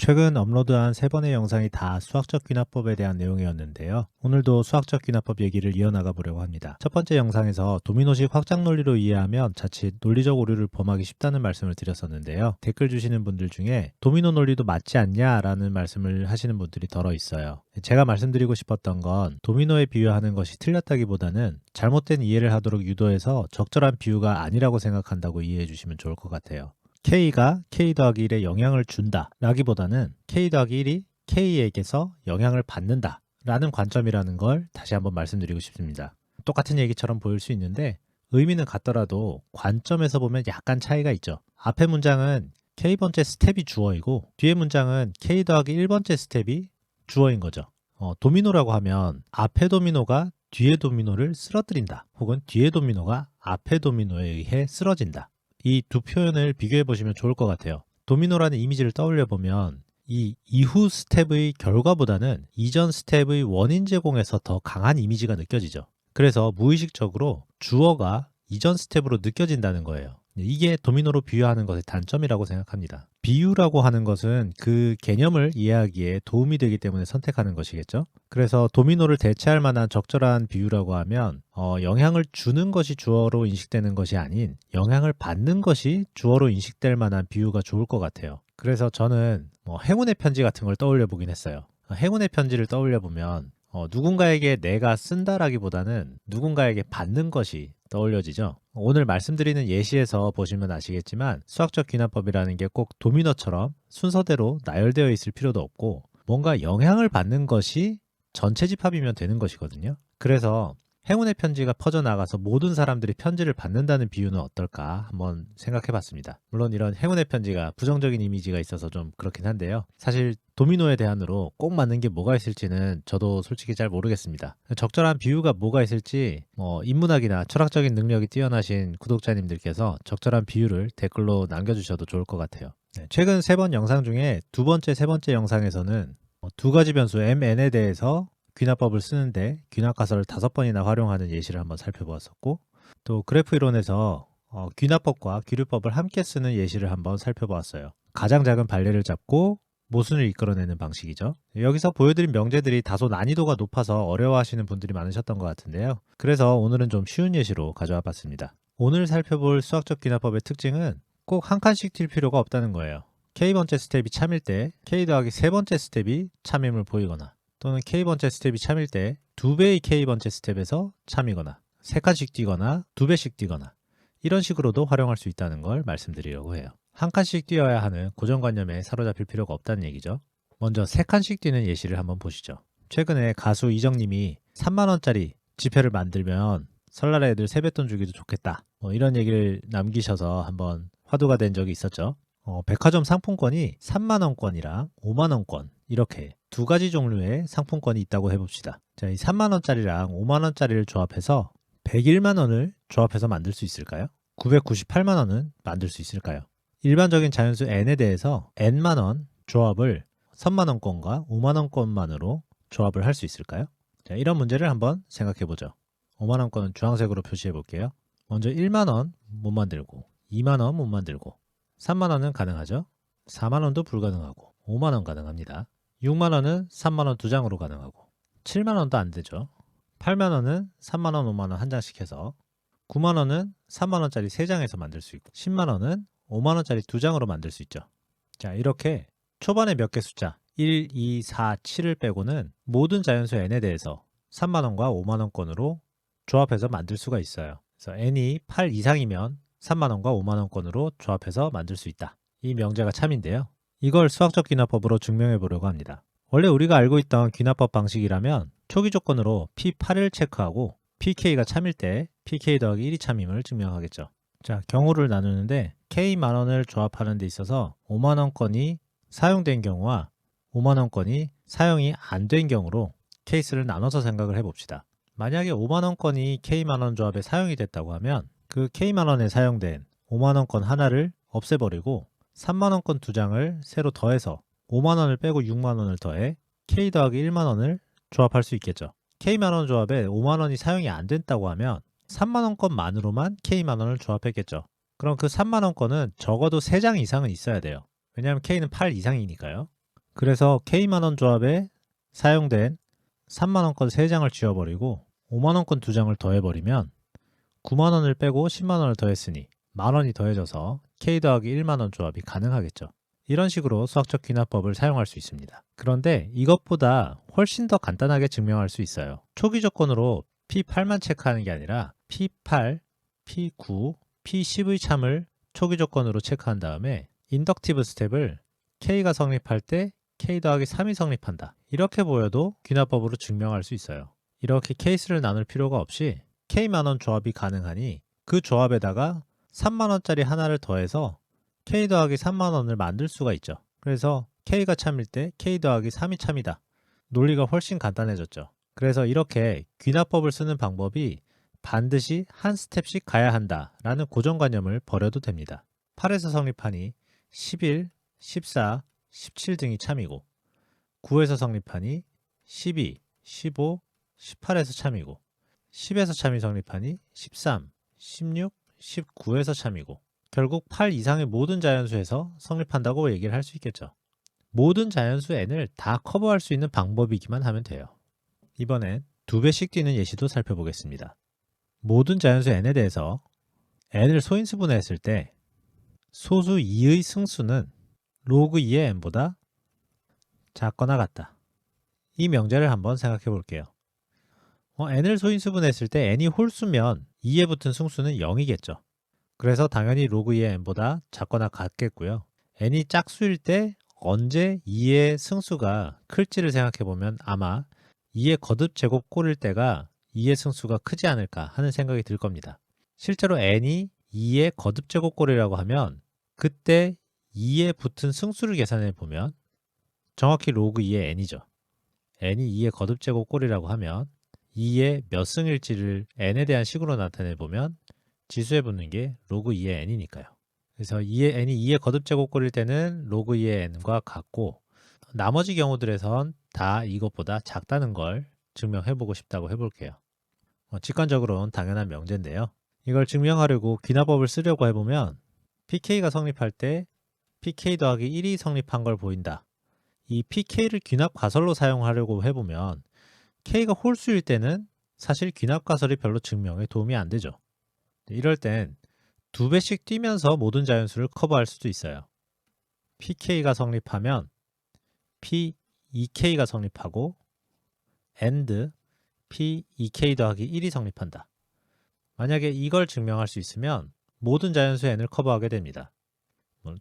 최근 업로드한 세 번의 영상이 다 수학적 귀납법에 대한 내용이었는데요. 오늘도 수학적 귀납법 얘기를 이어나가 보려고 합니다. 첫 번째 영상에서 도미노식 확장 논리로 이해하면 자칫 논리적 오류를 범하기 쉽다는 말씀을 드렸었는데요. 댓글 주시는 분들 중에 도미노 논리도 맞지 않냐 라는 말씀을 하시는 분들이 덜어 있어요. 제가 말씀드리고 싶었던 건 도미노에 비유하는 것이 틀렸다기보다는 잘못된 이해를 하도록 유도해서 적절한 비유가 아니라고 생각한다고 이해해 주시면 좋을 것 같아요. K가 K 더하기 1에 영향을 준다 라기보다는 K 더하기 1이 K에게서 영향을 받는다 라는 관점이라는 걸 다시 한번 말씀드리고 싶습니다. 똑같은 얘기처럼 보일 수 있는데 의미는 같더라도 관점에서 보면 약간 차이가 있죠. 앞의 문장은 K번째 스텝이 주어이고 뒤의 문장은 K 더하기 1번째 스텝이 주어인 거죠. 어, 도미노라고 하면 앞의 도미노가 뒤의 도미노를 쓰러뜨린다 혹은 뒤의 도미노가 앞의 도미노에 의해 쓰러진다. 이 두 표현을 비교해 보시면 좋을 것 같아요. 도미노라는 이미지를 떠올려 보면 이 이후 스텝의 결과보다는 이전 스텝의 원인 제공에서 더 강한 이미지가 느껴지죠. 그래서 무의식적으로 주어가 이전 스텝으로 느껴진다는 거예요. 이게 도미노로 비유하는 것의 단점이라고 생각합니다. 비유라고 하는 것은 그 개념을 이해하기에 도움이 되기 때문에 선택하는 것이겠죠. 그래서 도미노를 대체할 만한 적절한 비유라고 하면 어, 영향을 주는 것이 주어로 인식되는 것이 아닌 영향을 받는 것이 주어로 인식될 만한 비유가 좋을 것 같아요. 그래서 저는 뭐 행운의 편지 같은 걸 떠올려 보긴 했어요. 행운의 편지를 떠올려 보면 어, 누군가에게 내가 쓴다라기보다는 누군가에게 받는 것이 떠올려지죠. 오늘 말씀드리는 예시에서 보시면 아시겠지만 수학적 귀납법이라는 게 꼭 도미노처럼 순서대로 나열되어 있을 필요도 없고 뭔가 영향을 받는 것이 전체 집합이면 되는 것이거든요. 그래서 행운의 편지가 퍼져나가서 모든 사람들이 편지를 받는다는 비유는 어떨까 한번 생각해 봤습니다. 물론 이런 행운의 편지가 부정적인 이미지가 있어서 좀 그렇긴 한데요. 사실 도미노의 대안으로 꼭 맞는 게 뭐가 있을지는 저도 솔직히 잘 모르겠습니다. 적절한 비유가 뭐가 있을지 뭐 인문학이나 철학적인 능력이 뛰어나신 구독자님들께서 적절한 비유를 댓글로 남겨주셔도 좋을 것 같아요. 네, 최근 세 번 영상 중에 두 번째, 세 번째 영상에서는 두 가지 변수 MN에 대해서 귀납법을 쓰는데 귀납 가설을 다섯 번이나 활용하는 예시를 한번 살펴보았었고 또 그래프 이론에서 어, 귀납법과 귀류법을 함께 쓰는 예시를 한번 살펴보았어요. 가장 작은 발레를 잡고 모순을 이끌어내는 방식이죠. 여기서 보여드린 명제들이 다소 난이도가 높아서 어려워하시는 분들이 많으셨던 것 같은데요. 그래서 오늘은 좀 쉬운 예시로 가져와 봤습니다. 오늘 살펴볼 수학적 귀납법의 특징은 꼭 한 칸씩 튈 필요가 없다는 거예요. K번째 스텝이 참일 때 K 더하기 세 번째 스텝이 참임을 보이거나 또는 K번째 스텝이 참일 때 두 배의 K번째 스텝에서 참이거나 세 칸씩 뛰거나 두 배씩 뛰거나 이런 식으로도 활용할 수 있다는 걸 말씀드리려고 해요. 한 칸씩 뛰어야 하는 고정관념에 사로잡힐 필요가 없다는 얘기죠. 먼저 세 칸씩 뛰는 예시를 한번 보시죠. 최근에 가수 이정님이 3만원짜리 지폐를 만들면 설날에 애들 세뱃돈 주기도 좋겠다. 뭐 이런 얘기를 남기셔서 한번 화두가 된 적이 있었죠. 어, 백화점 상품권이 3만원권이랑 5만원권 이렇게 두 가지 종류의 상품권이 있다고 해봅시다. 자, 이 3만원짜리랑 5만원짜리를 조합해서 101만원을 조합해서 만들 수 있을까요? 998만원은 만들 수 있을까요? 일반적인 자연수 n에 대해서 n만원 조합을 3만원권과 5만원권만으로 조합을 할 수 있을까요? 자, 이런 문제를 한번 생각해 보죠. 5만원권은 주황색으로 표시해 볼게요. 먼저 1만원 못 만들고 2만원 못 만들고 3만원은 가능하죠? 4만원도 불가능하고 5만원 가능합니다. 6만원은 3만원 두 장으로 가능하고 7만원도 안 되죠. 8만원은 3만원, 5만원 한 장씩 해서 9만원은 3만원짜리 3장에서 만들 수 있고 10만원은 5만원짜리 두 장으로 만들 수 있죠. 자 이렇게 초반에 몇 개 숫자 1, 2, 4, 7을 빼고는 모든 자연수 n에 대해서 3만원과 5만원권으로 조합해서 만들 수가 있어요. 그래서 n이 8 이상이면 3만원과 5만원권으로 조합해서 만들 수 있다. 이 명제가 참인데요. 이걸 수학적 귀납법으로 증명해 보려고 합니다. 원래 우리가 알고 있던 귀납법 방식이라면 초기 조건으로 P8을 체크하고 PK가 참일 때 PK 더하기 1이 참임을 증명하겠죠. 자, 경우를 나누는데 K 만원을 조합하는 데 있어서 5만원권이 사용된 경우와 5만원권이 사용이 안 된 경우로 케이스를 나눠서 생각을 해봅시다. 만약에 5만원권이 K만원 조합에 사용이 됐다고 하면 그 K만원에 사용된 5만원권 하나를 없애버리고 3만원권 두 장을 새로 더해서 5만원을 빼고 6만원을 더해 K 더하기 1만원을 조합할 수 있겠죠. K만원 조합에 5만원이 사용이 안 됐다고 하면 3만원권만으로만 K만원을 조합했겠죠. 그럼 그 3만원권은 적어도 3장 이상은 있어야 돼요. 왜냐하면 K는 8 이상이니까요. 그래서 K만원 조합에 사용된 3만원권 3장을 지워버리고 5만원권 2장을 더해버리면 9만원을 빼고 10만원을 더했으니 만원이 더해져서 K 더하기 1만원 조합이 가능하겠죠. 이런 식으로 수학적 귀납법을 사용할 수 있습니다. 그런데 이것보다 훨씬 더 간단하게 증명할 수 있어요. 초기 조건으로 P8만 체크하는 게 아니라 P8, P9, P10의 참을 초기 조건으로 체크한 다음에 인덕티브 스텝을 K가 성립할 때 K 더하기 3이 성립한다. 이렇게 보여도 귀납법으로 증명할 수 있어요. 이렇게 케이스를 나눌 필요가 없이 K만원 조합이 가능하니 그 조합에다가 3만원짜리 하나를 더해서 K 더하기 3만원을 만들 수가 있죠. 그래서 K가 참일 때 K 더하기 3이 참이다. 논리가 훨씬 간단해졌죠. 그래서 이렇게 귀납법을 쓰는 방법이 반드시 한 스텝씩 가야 한다 라는 고정관념을 버려도 됩니다. 8에서 성립하니 11, 14, 17 등이 참이고 9에서 성립하니 12, 15, 18에서 참이고 10에서 참이 성립하니 13, 16, 19에서 참이고 결국 8 이상의 모든 자연수에서 성립한다고 얘기를 할 수 있겠죠. 모든 자연수 n을 다 커버할 수 있는 방법이기만 하면 돼요. 이번엔 두 배씩 뛰는 예시도 살펴보겠습니다. 모든 자연수 n에 대해서 n을 소인수분해했을 때 소수 2의 승수는 로그 2의 n보다 작거나 같다. 이 명제를 한번 생각해 볼게요. 어, n을 소인수분했을 때 n이 홀수면 2에 붙은 승수는 0이겠죠. 그래서 당연히 로그 2의 n보다 작거나 같겠고요. n이 짝수일 때 언제 2의 승수가 클지를 생각해 보면 아마 2의 거듭 제곱 꼴일 때가 2의 승수가 크지 않을까 하는 생각이 들 겁니다. 실제로 n이 2의 거듭 제곱 꼴이라고 하면 그때 2에 붙은 승수를 계산해 보면 정확히 로그 2의 n이죠. n이 2의 거듭 제곱 꼴이라고 하면 2의 몇 승일지를 n에 대한 식으로 나타내 보면 지수에 붙는 게 로그 2의 n이니까요. 그래서 2의 n이 2의 거듭 제곱꼴일 때는 로그 2의 n과 같고 나머지 경우들에선 다 이것보다 작다는 걸 증명해 보고 싶다고 해볼게요. 어, 직관적으로는 당연한 명제인데요. 이걸 증명하려고 귀납법을 쓰려고 해보면 pk가 성립할 때 pk 더하기 1이 성립한 걸 보인다. 이 pk를 귀납 가설로 사용하려고 해보면 k가 홀수일 때는 사실 귀납 가설이 별로 증명에 도움이 안 되죠. 이럴 땐 두 배씩 뛰면서 모든 자연수를 커버할 수도 있어요. pk가 성립하면 p2k가 성립하고 and p2k 더하기 1이 성립한다. 만약에 이걸 증명할 수 있으면 모든 자연수 n을 커버하게 됩니다.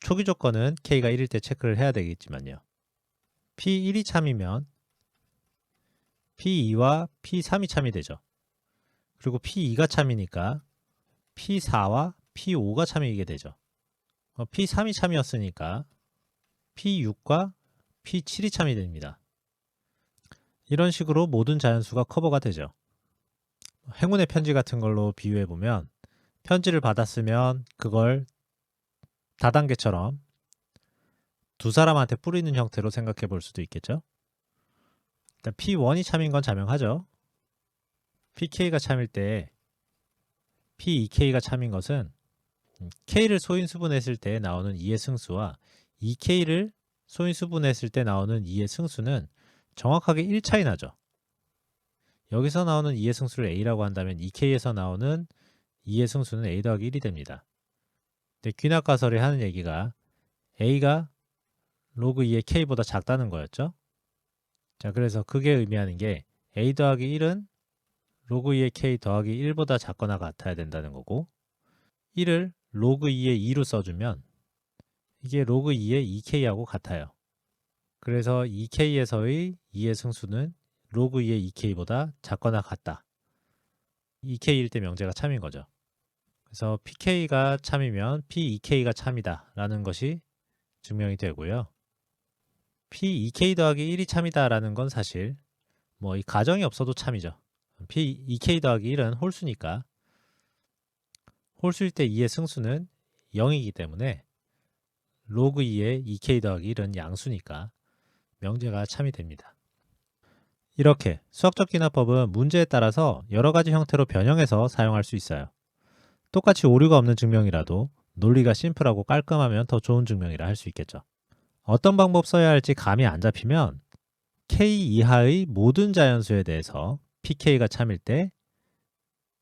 초기 조건은 k가 1일 때 체크를 해야 되겠지만요. p1이 참이면 p2와 p3이 참이 되죠. 그리고 p2가 참이니까 P4와 P5가 참이게 되죠. 어, P3이 참이었으니까 P6과 P7이 참이 됩니다. 이런 식으로 모든 자연수가 커버가 되죠. 행운의 편지 같은 걸로 비유해 보면 편지를 받았으면 그걸 다단계처럼 두 사람한테 뿌리는 형태로 생각해 볼 수도 있겠죠. 일단 P1이 참인 건 자명하죠. PK가 참일 때 P2K가 참인 것은 K를 소인수분했을 때 나오는 2의 승수와 2K를 소인수분했을 때 나오는 2의 승수는 정확하게 1차이 나죠. 여기서 나오는 2의 승수를 A라고 한다면 2K에서 나오는 2의 승수는 A 더하기 1이 됩니다. 귀납가설이 하는 얘기가 A가 로그 2의 K보다 작다는 거였죠. 자, 그래서 그게 의미하는 게 A 더하기 1은 로그 2의 k 더하기 1보다 작거나 같아야 된다는 거고 1을 로그 2의 2로 써주면 이게 로그 2의 2k하고 같아요. 그래서 2k에서의 2의 승수는 로그 2의 2k보다 작거나 같다. 2k일 때 명제가 참인 거죠. 그래서 pk가 참이면 p2k가 참이다 라는 것이 증명이 되고요. P2k 더하기 1이 참이다 라는 건 사실 뭐 이 가정이 없어도 참이죠. P 2K 더하기 1은 홀수니까 홀수일 때 2의 승수는 0이기 때문에 로그 2의 2K 더하기 1은 양수니까 명제가 참이 됩니다. 이렇게 수학적 기납법은 문제에 따라서 여러 가지 형태로 변형해서 사용할 수 있어요. 똑같이 오류가 없는 증명이라도 논리가 심플하고 깔끔하면 더 좋은 증명이라 할 수 있겠죠. 어떤 방법 써야 할지 감이 안 잡히면 k 이하의 모든 자연수에 대해서 pk가 참일 때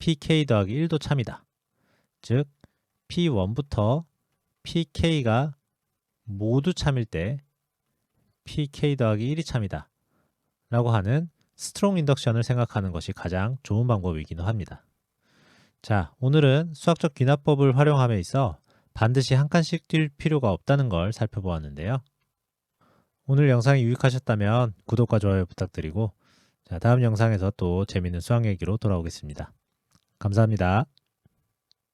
pk 더하기 1도 참이다. 즉 p1부터 pk가 모두 참일 때 pk 더하기 1이 참이다. 라고 하는 스트롱 인덕션을 생각하는 것이 가장 좋은 방법이기도 합니다. 자, 오늘은 수학적 귀납법을 활용함에 있어 반드시 한 칸씩 뛸 필요가 없다는 걸 살펴보았는데요. 오늘 영상이 유익하셨다면 구독과 좋아요 부탁드리고 자, 다음 영상에서 또 재밌는 수학 얘기로 돌아오겠습니다. 감사합니다.